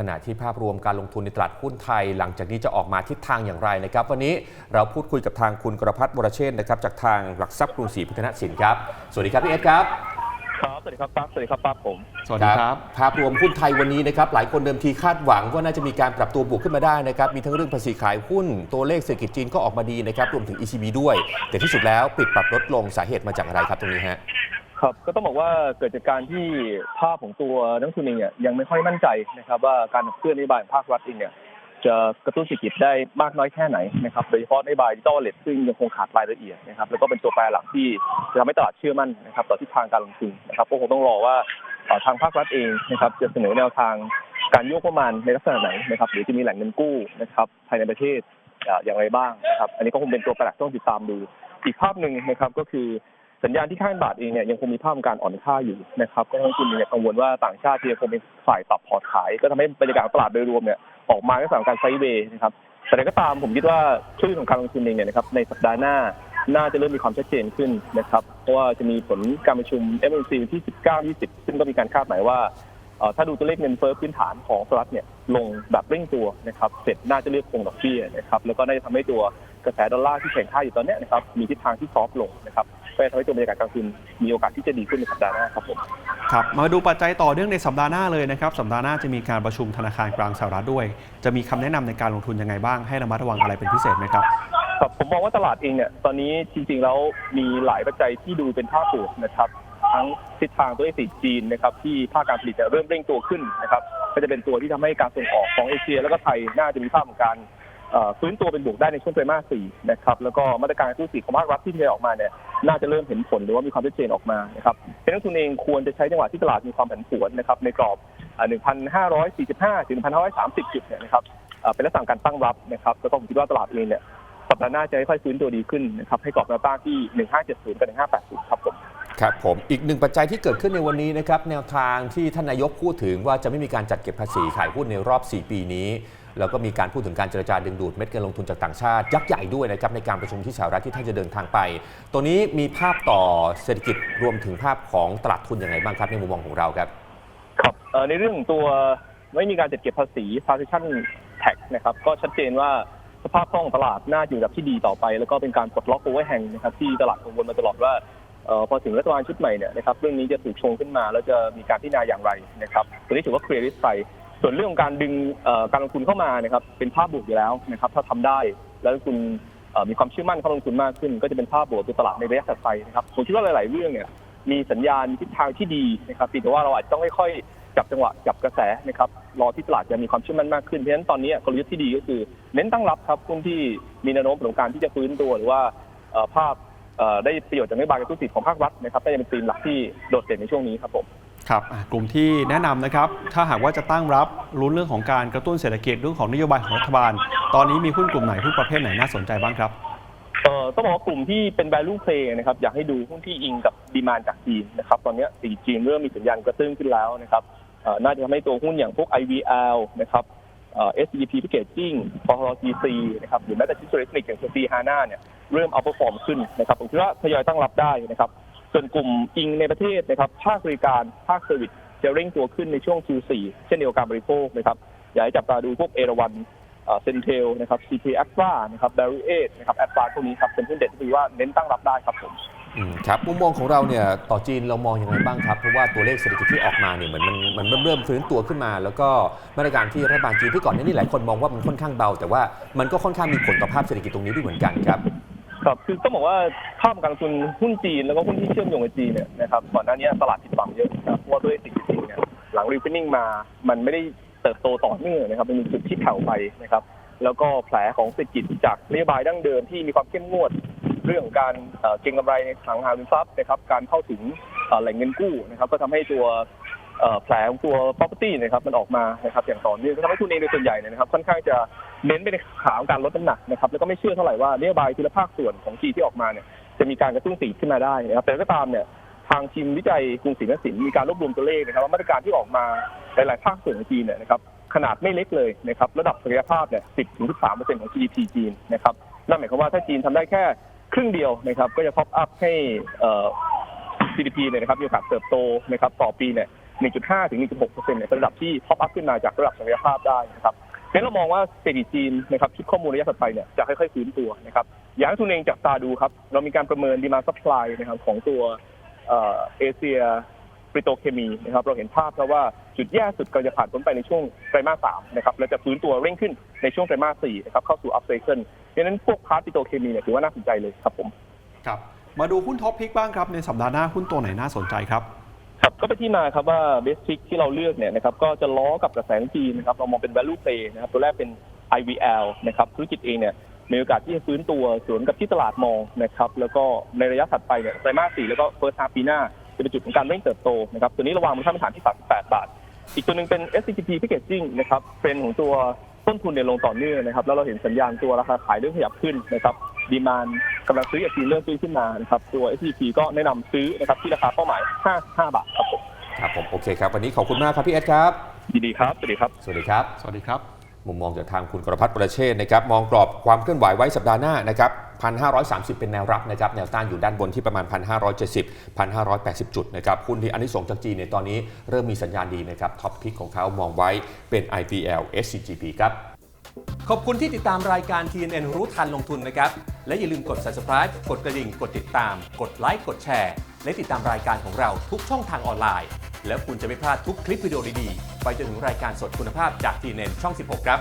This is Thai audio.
ขณะที่ภาพรวมการลงทุนในตลาดหุ้นไทย หลังจากนี้จะออกมาทิศทางอย่างไรนะครับ วันนี้เราพูดคุยกับทางคุณกรพัฒน์วรเชษฐ์นะครับจากทางหลักทรัพย์กรุงศรีพัฒนสินครับ สวัสดีครับพี่เอสครับครับสวัสดีครับปั๊บสวัสดีครับปั๊บผมสวัสดีครับภาพรวมหุ้นไทยวันนี้นะครับหลายคนเดิมทีคาดหวังว่าน่าจะมีการปรับตัวบวกขึ้นมาได้นะครับมีทั้งเรื่องภาษีขายหุ้น ตัวเลขเศรษฐกิจจีนก็ออกมาดีนะครับรวมถึง ECB ด้วย แต่ที่สุดแล้วปิดปรับลดลงสาเหตุมาจากอะไรครับตรงนี้ฮะ ครับก็ต้องบอกว่าเกิดจากการที่ภาพของตัวนักทุนเองเนี่ยยังไม่ค่อยมั่นใจนะครับ ว่าการขับเคลื่อนนโยบายของภาครัฐเองเนี่ยจะกระตุ้นเศรษฐกิจได้มากน้อยแค่ไหนนะครับโดยเฉพาะนโยบายดิจิทัลเลทซึ่งยังคงขาดรายละเอียดนะครับแล้วก็เป็นตัวแปรหลักที่จะทำให้ตลาดเชื่อมั่นนะครับต่อทิศทางการลงทุนนะครับก็คงต้องรอว่าทางภาครัฐเองนะครับจะเสนอแนวทางการโยกประมาณในลักษณะไหนนะครับหรือจะมีแหล่งเงินกู้นะครับภายในประเทศอย่างไรบ้างนะครับอันนี้ก็คงเป็นตัวแปรหลักที่ต้องติดตามดูอีกภาพหนึ่งนะครับก็คือ สัญญาณที่ค่าเงินบาทเองเนี่ยยังคงมีภาพของการอ่อนค่าอยู่นะครับก็ต้องคุณเนี่ยกังวลว่าต่างชาติที่ยังคงเป็นฝ่ายปรับพอร์ตขาย ก็ทำให้บรรยากาศตลาดโดยรวมเนี่ยออกมาในลักษณะของการไซเวย์นะครับแต่อย่างไรก็ตามผมคิดว่าช่วงของการลงทุนเองเนี่ยนะครับในสัปดาห์หน้าน่าจะเริ่มมีความชัดเจนขึ้นนะครับเพราะว่าจะมีผลการประชุม FOMC วันที่ 19 20 ซึ่งก็มีการคาดหมายว่าถ้าดูตัวเลขเงินเฟ้อพื้นฐานของสหรัฐเนี่ยลงแบบเร่งตัวนะครับเสร็จน่าจะเลือกคงดอกเบี้ยนะครับแล้วก็น่าจะทำให้ตัวกระแสดอลลาร์ที่แข็งค่าอยู่ตอนนี้นะครับมีทิศทางที่ซอฟลงนะครับ ก็จะทำให้ตัวบรรยากาศการลงทุนมีโอกาสที่จะดีขึ้นในสัปดาห์หน้าครับผมครับมาดูปัจจัยต่อเนื่องในสัปดาห์หน้าเลยนะครับสัปดาห์หน้าจะมีการประชุมธนาคารกลางสหรัฐด้วย จะมีคำแนะนำในการลงทุนยังไงบ้างให้ระมัดระวังอะไรเป็นพิเศษไหมครับครับผมมองว่าตลาดเองเนี่ยตอนนี้จริงๆแล้วมีหลายปัจจัยที่ดูเป็นภาพบวกนะครับทั้งทิศทางตัวเลขเศรษฐกิจจีนนะครับที่ภาคการผลิตจะเริ่มเร่งตัวขึ้นนะครับก็จะเป็นตัวที่ทำให้การส่งออกของเอเชีย แล้วก็ไทยน่าจะมีภาพของการเอ่อ ฟื้นตัวเป็นบวกได้ในช่วงไตรมาสสี่นะครับแล้วก็มาตรการกระตุ้นเศรษฐกิจของภาครัฐที่เทออกมาเนี่ยน่าจะเริ่มเห็นผลหรือว่ามีความชัดเจนออกมานะครับเป็นนักลงทุนเองควรจะใช้จังหวะที่ตลาดมีความผันผวนนะครับในกรอบ 1,545 ถึง 1,530 จุดเนี่ยนะครับเอ่อเป็นลักษณะการตั้งรับนะครับแล้วก็ผมคิดว่าตลาดเองเนี่ยสัปดาห์หน้าจะค่อยๆฟื้นตัวดีขึ้นนะครับให้กรอบแนวต้านที่ 1570 กับ 1580 ครับผม ครับผมอีกหนึ่งปัจจัยที่เกิดขึ้นในวันนี้นะครับแนวทางที่ท่านนายกพูดถึงว่าจะไม่มีการจัดเก็บภาษีขายหุ้นในรอบ 4 ปีนี้ แล้วก็มีการพูดถึงการเจรจาดึงดูดเม็ดเงินลงทุนจากต่างชาติ ยักษ์ใหญ่ด้วยนะครับในการประชุมที่สหรัฐที่ท่านจะเดินทางไป ตัวนี้มีภาพต่อเศรษฐกิจรวมถึงภาพของตลาดทุนอย่างไรบ้างครับในมุมมองของเราครับครับในเรื่องตัวไม่มีการจัดเก็บภาษี partition tax นะครับก็ชัดเจนว่าสภาพคล่องตลาดน่าอยู่ในระดับที่ดีต่อไป แล้วก็เป็นการปลดล็อกโอเวอร์แฮงนะครับที่ตลาดกังวลมาตลอดว่า พอถึงรัฐบาลชุดใหม่เนี่ยนะครับเรื่องนี้จะถูกชงขึ้นมาแล้วจะมีการพิจารณาอย่างไรนะครับตัวนี้ถือว่าเคลียร์ลิสไปส่วนเรื่องของการดึงการลงทุนเข้ามานะครับเป็นภาพบวกอยู่แล้วนะครับถ้าทำได้แล้วคุณมีความเชื่อมั่นเข้าลงทุนมากขึ้น ก็จะเป็นภาพบวกตัวตลาดในระยะถัดไปนะครับผมคิดว่าหลาย ๆ เรื่องเนี่ยมีสัญญาณทิศทางที่ดีนะครับแต่ว่าเราอาจจะต้องค่อยๆจับจังหวะจับกระแสนะครับรอที่ตลาดจะมีความเชื่อมั่นมากขึ้นเพราะฉะนั้นตอนนี้กลยุทธ์ที่ดีก็คือ เน้นตั้งรับครับหุ้นที่มีแนวโน้มของการที่จะฟื้นตัวหรือว่าภาพ ได้ประโยชน์จากนโยบายกระตุ้นเศรษฐกิจของภาครัฐนะครับก็จะเป็นธีมหลักที่โดดเด่นในช่วงนี้ครับผมครับอะกลุ่มที่แนะนำนะครับ ถ้าหากว่าจะตั้งรับรุ้นเรื่องของการกระตุ้นเศรษฐกิจเรื่องของนโยบายของรัฐบาล ตอนนี้มีหุ้นกลุ่มไหนหุ้นประเภทไหนน่าสนใจบ้างครับเอ่อต้องบอกว่ากลุ่มที่เป็น value play นะครับอยากให้ดูหุ้นที่อิงกับดีมานจากจีนนะครับตอนนี้สีจีนเริ่มมีสัญญาณกระตุ้นขึ้นแล้วนะครับเอ่อน่าจะทำให้ตัวหุ้นอย่างพวก IVL นะครับ เอ่อ SCP Packaging ปตท GC นะครับหรือแม้แต่ชิสเรสนิกอย่าง c ฮาน่าเนี่ยเริ่มเอาเปอร์ฟอร์มขึ้นนะครับผมคิดว่าทยอยตั้งรับได้นะครับส่วนกลุ่มอิงในประเทศนะครับภาคบริการภาคเซอร์วิสจะเร่งตัวขึ้นในช่วง Q4 เช่นเดียวกับการบริโภคนะครับอยากให้จับตาดูพวกเอราวันเซนเทลนะครับ CP a x t r a นะครับ b a r r y 8นะครับแอดฟาพวกนี้ครับเป็นหุ้นเด็ดที่ว่าเน้นตั้งรับได้ครับผม อืมครับมุมมองของเราเนี่ยต่อจีนเรามองยังไงบ้างครับ เพราะว่าตัวเลขเศรษฐกิจที่ออกมาเนี่ยเหมือนมันมันเริ่มเริ่มฟื้นตัวขึ้นมา แล้วก็มาตรการที่รัฐบาลจีนที่ก่อนหน้านี้หลายคนมองว่ามันค่อนข้างเบา แต่ว่ามันก็ค่อนข้างมีผลต่อภาพเศรษฐกิจตรงนี้ด้วยเหมือนกันครับ ครับคือต้องบอกว่าภาพการลงทุนหุ้นจีนแล้วก็หุ้นที่เชื่อมโยงกับจีนเนี่ยนะครับก่อนหน้านี้ตลาดผิดหวังเยอะนะครับเพราะว่าด้วยเศรษฐกิจจีนเนี่ยหลังรีฟินิ่งมามันไม่ได้เติบโตต่อเนื่องนะครับมันมีจุดที่แผ่วไปนะครับแล้วก็แผลของเศรษฐกิจจากนโยบายดั้งเดิมที่มีความเข้มงวด เรื่องของการเก็งกำไรในทางหาริมทรัพย์นะครับ การเข้าถึงแหล่งเงินกู้นะครับ ก็ทำให้ตัวแผลของตัว property นะครับมันออกมานะครับอย่างต่อเนื่องก็ทำให้คุณเองโดยส่วนใหญ่เนี่ยนะครับ ค่อนข้างจะเน้นไปในขาของการลดน้ำหนักนะครับแล้วก็ไม่เชื่อเท่าไหร่ว่านโยบายทีละภาคส่วนของจีนที่ออกมาเนี่ยจะมีการกระตุ้นเศรษฐกิจขึ้นมาได้นะครับแต่ก็ตามเนี่ยทางทีมวิจัยกรุงศรีนครินทร์มีการรวบรวมตัวเลขนะครับว่ามาตรการที่ออกมาหลายๆภาคส่วนของจีนเนี่ยนะครับขนาดไม่เล็กเลยนะครับระดับศักยภาพเนี่ย10ถึง13%ของ GDP จีนนะครับนั่นหมายความว่าถ้าจีนทำได้แค่ ครึ่งเดียวนะครับ ก็จะท็อปอัพให้เอ่อ GDP เนี่ยนะครับมีโอกาสเติบโตนะครับต่อปีเนี่ย 1.5 ถึง 1.6เปอร์เซ็นต์เนี่ยเป็นระดับที่ท็อปอัพขึ้นมาจากระดับศักยภาพได้นะครับงั้นเรามองว่าเศรษฐกิจจีนนะครับชุดข้อมูลระยะถัดไปเนี่ยจะค่อยๆฟื้นตัวนะครับอย่างที่ทุนเองจับตาดูครับ เรามีการประเมินดีมาซัพพลายนะครับของตัวเอเชีย ปริโตเคมีนะครับเราเห็นภาพแล้วว่าจุดแย่สุดกำลังจะผ่านพ้นไปในช่วงไตรมาสสามนะครับแล้วจะฟื้นตัวเร่งขึ้นในช่วงไตรมาสสี่นะครับเข้าสู่อัพไซเคิลดังนั้นพวกพาร์ตปิโตเคมีเนี่ยถือว่าน่าสนใจเลยครับผมครับมาดูหุ้นท็อปพิกบ้างครับในสัปดาห์หน้าหุ้นตัวไหนน่าสนใจครับครับก็เป็นที่มาครับว่าเบสทิกที่เราเลือกเนี่ยนะครับก็จะล้อกับกระแสของจีนนะครับเรามองเป็น value play นะครับตัวแรกเป็น IVL นะครับธุรกิจเองเนี่ยมีโอกาสที่จะฟื้นตัวสวนกับที่ตลาดมองนะครับแล้วก็ในระยะถัดไปเนี่ยไตรมาสสี่แล้วก็เฟิร์สฮาปีหน้า จะเป็นจุดของการเร่งเติบโตนะครับตัวนี้ระวางมูลค่าพื้นฐานที่ 38 บาท อีกตัวหนึ่งเป็น SCTP Packaging นะครับเทรนด์ของตัวต้นทุนเนี่ยลงต่อเนื่องนะครับแล้วเราเห็นสัญญาณตัวราคาขายเริ่มขยับขึ้นนะครับดีมานกำลังซื้ออยากจีนเริ่มซื้อขึ้นมานะครับตัว SCTP ก็แนะนำซื้อนะครับที่ราคาเป้าหมาย 55 บาทครับผมครับผมโอเคครับวันนี้ขอบคุณมากครับพี่เอสครับยินดีครับสวัสดีครับ สวัสดีครับ สวัสดีครับ มุมมองจากทางคุณกรพัฒน์ประเชษฐ์นะครับ มองกรอบความเคลื่อนไหวไว้สัปดาห์หน้านะครับ 1,530 เป็นแนวรับนะครับแนวต้านอยู่ด้านบนที่ประมาณ 1,570 1,580 จุดนะครับหุ้นที่อันนี้ส่งจากจีนในตอนนี้เริ่มมีสัญญาณดีนะครับท็อปพิกของเขามองไว้เป็น IPL SCGP ครับขอบคุณที่ติดตามรายการ TNN รู้ทันลงทุนนะครับ และอย่าลืมกด subscribe กดกระดิ่ง กดติดตาม กดไลค์ กดแชร์ และติดตามรายการของเราทุกช่องทางออนไลน์ แล้วคุณจะไม่พลาดทุกคลิปวิดีโอดีๆ ไปจนถึงรายการสดคุณภาพจาก TNN ช่อง 16 ครับ